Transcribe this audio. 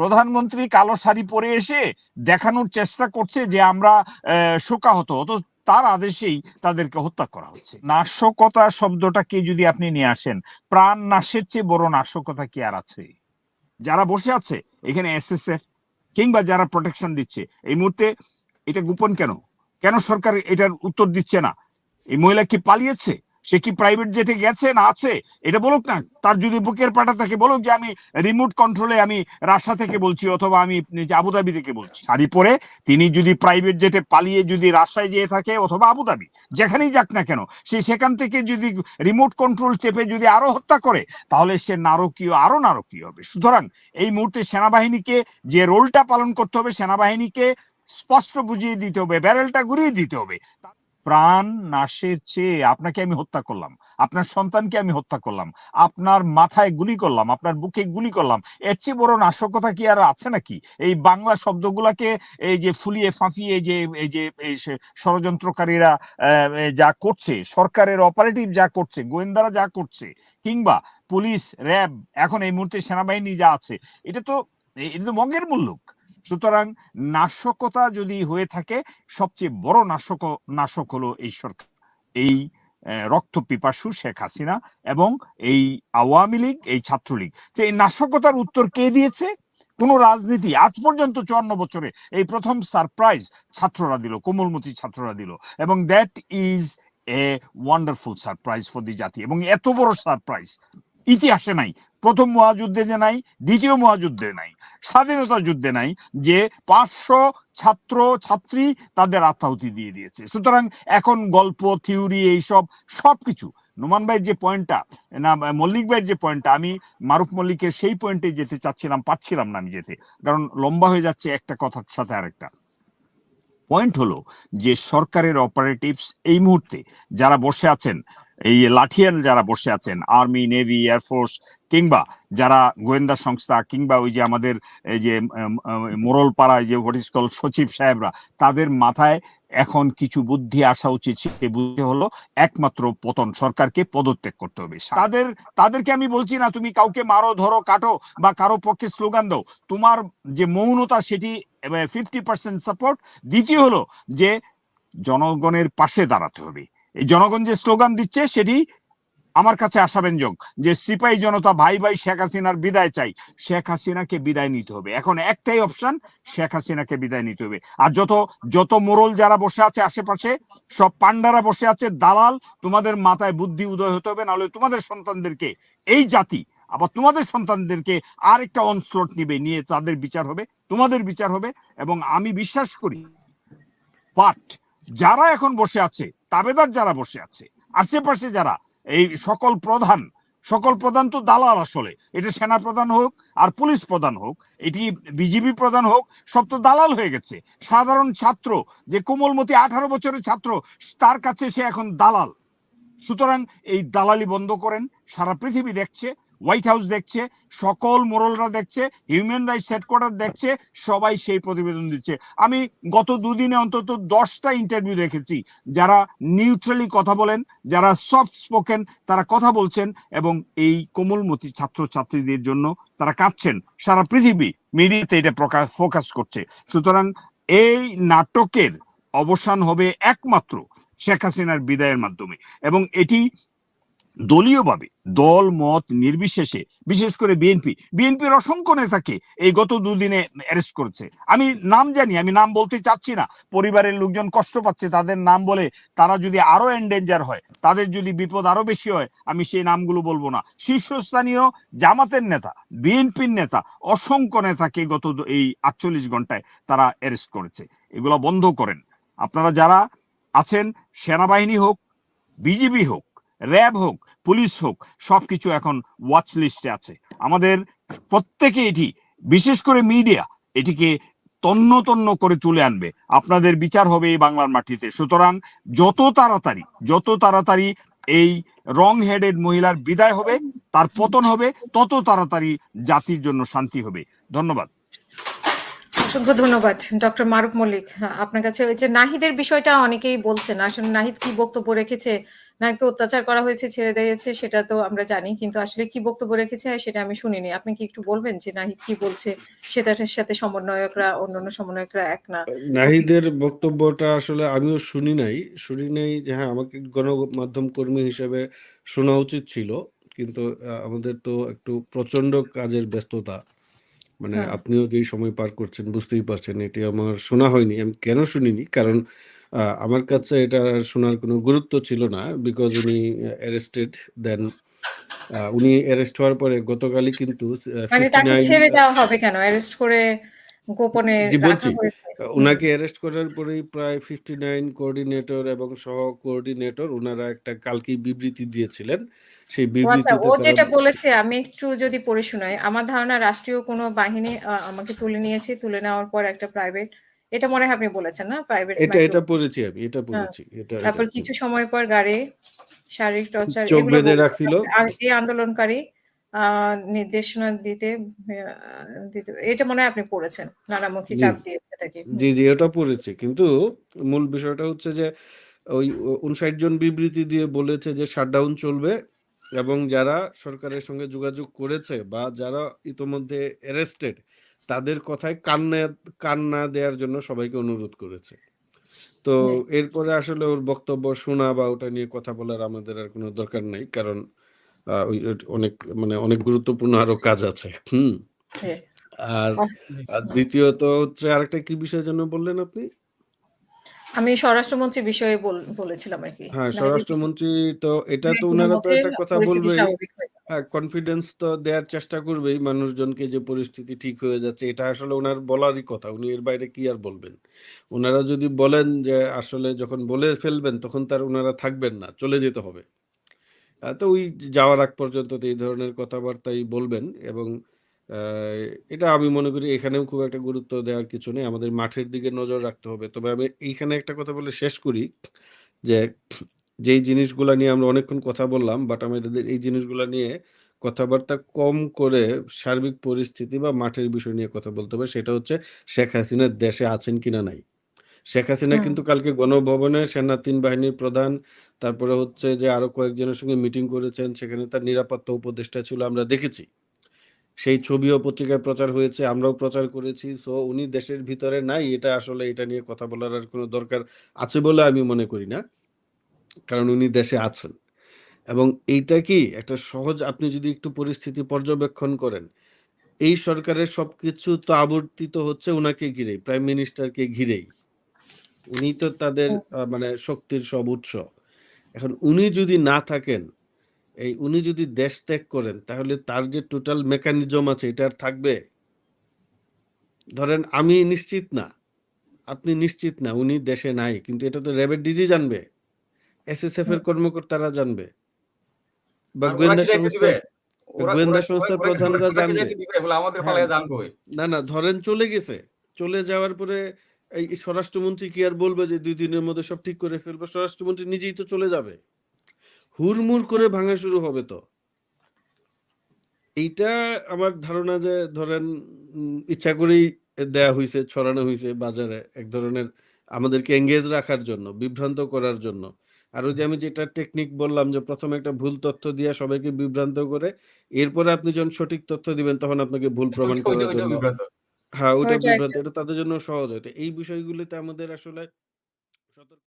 প্রধানমন্ত্রী কালো শাড়ি পরে এসে দেখানোর চেষ্টা করছে যে আমরা শোকাহত। তো তার আদেশেই তাদেরকে হত্যা করা হচ্ছে। নাশকতা শব্দটাকে যদি আপনি নিয়ে আসেন, প্রাণ নাশের চেয়ে বড় নাশকতা কি আর আছে? যারা বসে আছে, এখানে এসএসএফ কিংবা যারা প্রোটেকশন দিচ্ছে, এই মুহূর্তে এটা গোপন কেন? কেন সরকার এটার উত্তর দিচ্ছে না? এই মহিলা কি পালিয়েছে? সে কি প্রাইভেট জেটে গেছে না আছে? এটা বলুক না। তার যদি বুকের পাটা থাকে, বলুক যে আমি রিমোট কন্ট্রোলে আমি রাশিয়া থেকে বলছি অথবা আমি আবুধাবি থেকে বলছি। শাড়ি পরে তিনি যদি প্রাইভেট জেটে পালিয়ে যদি রাজশাহী যেয়ে থাকে অথবা আবুধাবি যেখানেই যাক না কেন, সে সেখান থেকে যদি রিমোট কন্ট্রোল চেপে যদি আরও হত্যা করে, তাহলে সে নারকীয়, আরও নারকীয় হবে। সুতরাং এই মুহূর্তে সেনাবাহিনীকে যে রোলটা পালন করতে হবে, সেনাবাহিনীকে স্পষ্ট বুঝিয়ে দিতে হবে ব্যারেলটা ঘুরিয়ে দিতে হবে। প্রাণ নাশের চেয়ে আপনাকে আমি হত্যা করলাম, আপনার সন্তানকে আমি হত্যা করলাম, আপনার মাথায় গুলি করলাম, আপনার বুকে গুলি করলাম, এর চেয়ে বড় নাশকতা কি আর আছে নাকি? এই বাংলা শব্দগুলাকে এই যে ফুলিয়ে ফাঁপিয়ে যে, এই যে ষড়যন্ত্রকারীরা যা করছে, সরকারের অপারেটিভ যা করছে, গোয়েন্দারা যা করছে, কিংবা পুলিশ, র্যাব, এখন এই মুহূর্তে সেনাবাহিনী যা আছে, এটা তো এটা তো মগের মুল্লুক। সুতরাং নাশকতা যদি হয়ে থাকে, সবচেয়ে বড় নাশক নাশক হলো এই সরকার, এই রক্ত পিপাসু শেখ হাসিনা এবং এই আওয়ামী লীগ, এই ছাত্রলীগ। তো এই নাশকতার উত্তর কে দিয়েছে? কোন রাজনীতি, আজ পর্যন্ত চুয়ান্ন বছরে এই প্রথম সারপ্রাইজ ছাত্ররা দিল, কোমলমতি ছাত্ররা দিল এবং that is a wonderful surprise for the জাতি এবং এত বড় সারপ্রাইজ ইতিহাসে নাই প্রথম মহাযুদ্ধে যে নাই, দ্বিতীয় মহাযুদ্ধে নাই, স্বাধীনতা যুদ্ধে নাই, যে পাঁচশো ছাত্র, ছাত্রী তাদের আত্মাহুতি দিয়ে দিয়েছে। সুতরাং এখন গল্প, থিওরি এইসব সবকিছু, নোমান ভাইয়ের যে পয়েন্টটা, না, মল্লিক ভাইয়ের যে পয়েন্টটা, আমি মারুফ মল্লিকের সেই পয়েন্টে যেতে চাচ্ছিলাম পাচ্ছিলাম না আমি যেতে কারণ লম্বা হয়ে যাচ্ছে একটা কথার সাথে আরেকটা। পয়েন্ট হলো যে সরকারের অপারেটিভস এই মুহূর্তে যারা বসে আছেন এই লাঠিয়ান যারা বসে আছেন, আর্মি, নেভি এয়ারফোর্স কিংবা যারা গোয়েন্দা সংস্থা, কিংবা ওই যে আমাদের এই যে মোরল পাড়ায় যে হোয়াট ইজ কল সচিব সাহেবরা, তাদের মাথায় এখন কিছু বুদ্ধি আসা উচিত। সে বুদ্ধি হলো একমাত্র পতন, সরকারকে পদত্যাগ করতে হবে। তাদের, তাদেরকে আমি বলছি না, তুমি কাউকে মারো, ধরো, কাটো, বা কারও পক্ষে স্লোগান দাও। তোমার যে মৌনতা, সেটি ফিফটি পার্সেন্ট সাপোর্ট দ্বিতীয় হলো যে, জনগণের পাশে দাঁড়াতে হবে। জনগণ যে স্লোগান দিচ্ছে সেটি আমার কাছে আশাব্যঞ্জক যে সিপাহী জনতা ভাই ভাই শেখ হাসিনার বিদায় চাই। শেখ হাসিনাকে বিদায় নিতে হবে। এখন একটাই অপশন শেখ হাসিনাকে বিদায় নিতে হবে। আর যত যত মোরল যারা বসে আছে আশেপাশে, সব পান্ডারা বসে আছে, দালাল, তোমাদের মাথায় বুদ্ধি উদয় হতে হবে, নাহলে তোমাদের সন্তানদেরকে, এই জাতি, আবার তোমাদের সন্তানদেরকে আরেকটা অনস্লট নিবে, নিয়ে তাদের বিচার হবে, তোমাদের বিচার হবে, এবং আমি বিশ্বাস করি বাট যারা এখন বসে আছে তাবেদার যারা বসে আছে, আশেপাশে যারা, এই সকল প্রধান সকল প্রধান তো দালাল আসলে। এটা সেনা প্রধান হোক আর পুলিশ প্রধান হোক, এটি বিজিবি প্রধান হোক, সব তো দালাল হয়ে গেছে। সাধারণ ছাত্র, যে কোমলমতি আঠারো বছরের ছাত্র, তার কাছে সে এখন দালাল। সুতরাং এই দালালি বন্ধ করেন, সারা পৃথিবী দেখছে হোয়াইট হাউস দেখছে, সকল মোরলরা দেখছে হিউম্যান রাইটস হেডকোয়ার্টার দেখছে, সবাই সেই প্রতিবেদন দিচ্ছে। আমি গত দুদিনে অন্তত দশটা ইন্টারভিউ দেখেছি, যারা নিউট্রালি কথা বলেন, যারা সফট স্পোকেন তারা কথা বলছেন এবং এই কোমলমতি ছাত্রছাত্রীদের জন্য তারা কাঁদছেন। সারা পৃথিবী মিডিয়াতে এটা প্রকাশ ফোকাস করছে। সুতরাং এই নাটকের অবসান হবে একমাত্র শেখ হাসিনার বিদায়ের মাধ্যমে। এবং এটি দলীয়ভাবে দল, মত নির্বিশেষে, বিশেষ করে বিএনপি বিএনপির অসংখ্য নেতাকে এই গত দুদিনে অ্যারেস্ট করেছে। আমি নাম জানি, আমি নাম বলতে চাচ্ছি না। পরিবারের লোকজন কষ্ট পাচ্ছে, তাদের নাম বলে তারা যদি আরও এন্ডেঞ্জার হয়, তাদের যদি বিপদ আরও বেশি হয়, আমি সেই নামগুলো বলব না। শীর্ষস্থানীয় জামাতের নেতা বিএনপির নেতা, অসংখ্য নেতাকে গত এই আটচল্লিশ ঘন্টায় তারা অ্যারেস্ট করেছে। এগুলো বন্ধ করেন। আপনারা যারা আছেন, সেনাবাহিনী হোক, বিজিবি হোক, র্যাব হোক পুলিশ হোক, সবকিছু এখন ওয়াচ লিস্টে আছে। আমাদের প্রত্যেকে এটি, বিশেষ করে মিডিয়া এটিকে তন্ন তন্ন করে তুলে আনবে। আপনাদের বিচার হবে এই বাংলার মাটিতে। সুতরাং যত তাড়াতাড়ি যত তাড়াতাড়ি এই রং হেডেড মহিলার বিদায় হবে, তার পতন হবে, তত তাড়াতাড়ি জাতির জন্য শান্তি হবে। ধন্যবাদ। অসংখ্য ধন্যবাদ, ডক্টর মারুফ মল্লিক। আপনার কাছে ওই যে নাহিদের বিষয়টা অনেকেই বলছেন। আসলে নাহিদ কি বক্তব্য রেখেছে নাকি অত্যাচার করা হয়েছে, ছেড়ে দিয়েছে, সেটা তো আমরা জানি, কিন্তু আসলে কি বক্তব্য রেখেছে সেটা আমি শুনিনি। আপনি কি একটু বলবেন যে নাহিদ কি বলছে? সেটার সাথে সমন্বয়করা, অন্যান্য সমন্বয়করা এক না? নাহিদের বক্তব্যটা আসলে আমিও শুনি নাই। শুনি নাই যে হ্যাঁ আমাকে গণমাধ্যম কর্মী হিসেবে শোনা উচিত ছিল, কিন্তু আমাদের তো একটু প্রচণ্ড কাজের ব্যস্ততা। মানে হ্যাঁ। আপনিও যেই সময় পার করছেন বুঝতেই পারছেন এটি আমার শোনা হয়নি আমি কেন শুনিনি কারণ আমার কাছে এটা শোনার কোনো গুরুত্ব ছিল না বিকজ উনি অ্যারেস্টেড দেন উনি অ্যারেস্ট হওয়ার পরে গতকালই কিন্তু মানে তাকে ছেড়ে দেওয়া হবে কেন অ্যারেস্ট করে গোপনে বলছি। ওনাকে অ্যারেস্ট করার পরেই প্রায় ফিফটি নাইন কোঅর্ডিনেটর এবং সহ কোঅর্ডিনেটর ওনারা একটা কালকেই বিবৃতি দিয়েছিলেন সেই ও আচ্ছা ও যেটা বলেছে আমি একটু যদি পড়ে শোনাই আমার ধারণা রাষ্ট্রীয় কোনো বাহিনী আমাকে তুলে নিয়েছে তুলে নেওয়ার পর একটা প্রাইভেট এটা মনে হয় আপনি বলেছেন না প্রাইভেট এটা এটা পড়েছি আমি এটা পড়েছি এটা হ্যাঁ। তারপর কিছু সময় পর গাড়ে শারীরিক টর্চার এগুলো রাখছিল। এই আন্দোলনকারী নির্দেশনা দিতে দিতে এটা মনে হয় আপনি পড়েছেন। নানামুখী চাপ দিয়েছে তাকে। জি জি পড়েছি। কিন্তু মূল বিষয়টা হচ্ছে যে ওই উনষাট জন বিবৃতি দিয়ে বলেছে যে শাটডাউন চলবে এবং যারা সরকারের সঙ্গে যোগাযোগ করেছে বা যারা ইতোমধ্যে অ্যারেস্টেড তাদের কথায় কান্না কান্না কান দেওয়ার জন্য সবাইকে অনুরোধ করেছে। তো এরপরে আসলে ওর বক্তব্য শোনা বা ওটা নিয়ে কথা বলার আমাদের আর কোনো দরকার নেই। কারণ অনেক মানে অনেক গুরুত্বপূর্ণ আরও কাজ আছে। হুম। আর দ্বিতীয়ত হচ্ছে আরেকটা কি বিষয় যেন বললেন আপনি? আমি স্বরাষ্ট্রমন্ত্রী বিষয়ে বলেছিলাম আর কি। হ্যাঁ স্বরাষ্ট্রমন্ত্রী তো এটা তো ওনারা তো একটা কথা স্বাভাবিক হয়ে কনফিডেন্স তো দেওয়ার চেষ্টা করবেই মানুষজনকে যে পরিস্থিতি ঠিক হয়ে যাচ্ছে এটা আসলে ওনার বলারই কথা। উনি এর বাইরে কি আর বলবেন? ওনারা যদি বলেন যে আসলে যখন বলে ফেলবেন তখন তার ওনারা থাকবেন না চলে যেতে হবে। তো ওই যাওয়ার আগ পর্যন্ত তো এই ধরনের কথাবার্তাই বলবেন এবং এটা আমি মনে করি এখানেও খুব একটা গুরুত্ব দেওয়ার কিছু নেই। আমাদের মাঠের দিকে নজর রাখতে হবে। তবে আমি এইখানে একটা কথা বলে শেষ করি যে, যেই জিনিসগুলো নিয়ে আমরা অনেকক্ষণ কথা বললাম বাট আমাদের এই জিনিসগুলো নিয়ে কথাবার্তা কম করে সার্বিক পরিস্থিতি বা মাঠের বিষয় নিয়ে কথা বলতে হবে, সেটা হচ্ছে শেখ হাসিনা দেশে আছেন কিনা নাই। শেখ হাসিনা কিন্তু কালকে গণভবনে সেনা তিন বাহিনীর প্রধান তারপরে হচ্ছে যে আরও কয়েকজনের সঙ্গে মিটিং করেছেন সেখানে তার নিরাপত্তা উপদেষ্টা ছিল আমরা দেখেছি। সেই ছবিও পত্রিকায় প্রচার হয়েছে আমরাও প্রচার করেছি সো উনি দেশের ভিতরে নাই এটা আসলে এটা নিয়ে কথা বলার আর কোনো দরকার আছে বলে আমি মনে করি না কারণ উনি দেশে আছেন। এবং এইটা কি একটা সহজ আপনি যদি একটু পরিস্থিতি পর্যবেক্ষণ করেন এই সরকারের সবকিছু তো আবর্তিত হচ্ছে ওনাকে ঘিরেই প্রাইম মিনিস্টারকে ঘিরেই। উনি তো তাদের মানে শক্তির সব উৎস। এখন উনি যদি না থাকেন এই উনি যদি দেশ ত্যাগ করেন তাহলে তার যে টোটাল মেকানিজম আছে এটা আর থাকবে? ধরেন আমি নিশ্চিত না আপনি নিশ্চিত না উনি দেশে নাই কিন্তু এটা তো র্যাবের ডিজি জানবে। এসএসএফ এর কর্মকর্তারা জানবে। বা গোয়েন্দা সংস্থা গোয়েন্দা সংস্থার প্রধানরা জানবে। হ্যাঁ। না না ধরেন চলে গেছে। চলে যাওয়ার পরে এই স্বরাষ্ট্রমন্ত্রী কি আর বলবে যে দুই দিনের মধ্যে সব ঠিক করে ফেলব? স্বরাষ্ট্রমন্ত্রী নিজেই তো চলে যাবে। হুড়মুড় করে ভাঙা শুরু হবে তো। এইটা আমার ধারণা যে ধরেন ইচ্ছা করেই দেয়া হয়েছে ছড়ানো হয়েছে বাজারে এক ধরনের আমাদেরকে এঙ্গেজ রাখার জন্য বিভ্রান্ত করার জন্য। আর ওই যে আমি যেটা টেকনিক বললাম যে প্রথমে একটা ভুল তথ্য দিয়ে সবাইকে বিভ্রান্ত করে এরপরে আপনি যখন সঠিক তথ্য দিবেন তখন আপনাকে ভুল প্রমাণ করার জন্য। হ্যাঁ ওইটা ওইটা বিভ্রান্ত এটা তাদের জন্য সহজ হয়তো এই বিষয়গুলোতে আমাদের আসলে সতর্ক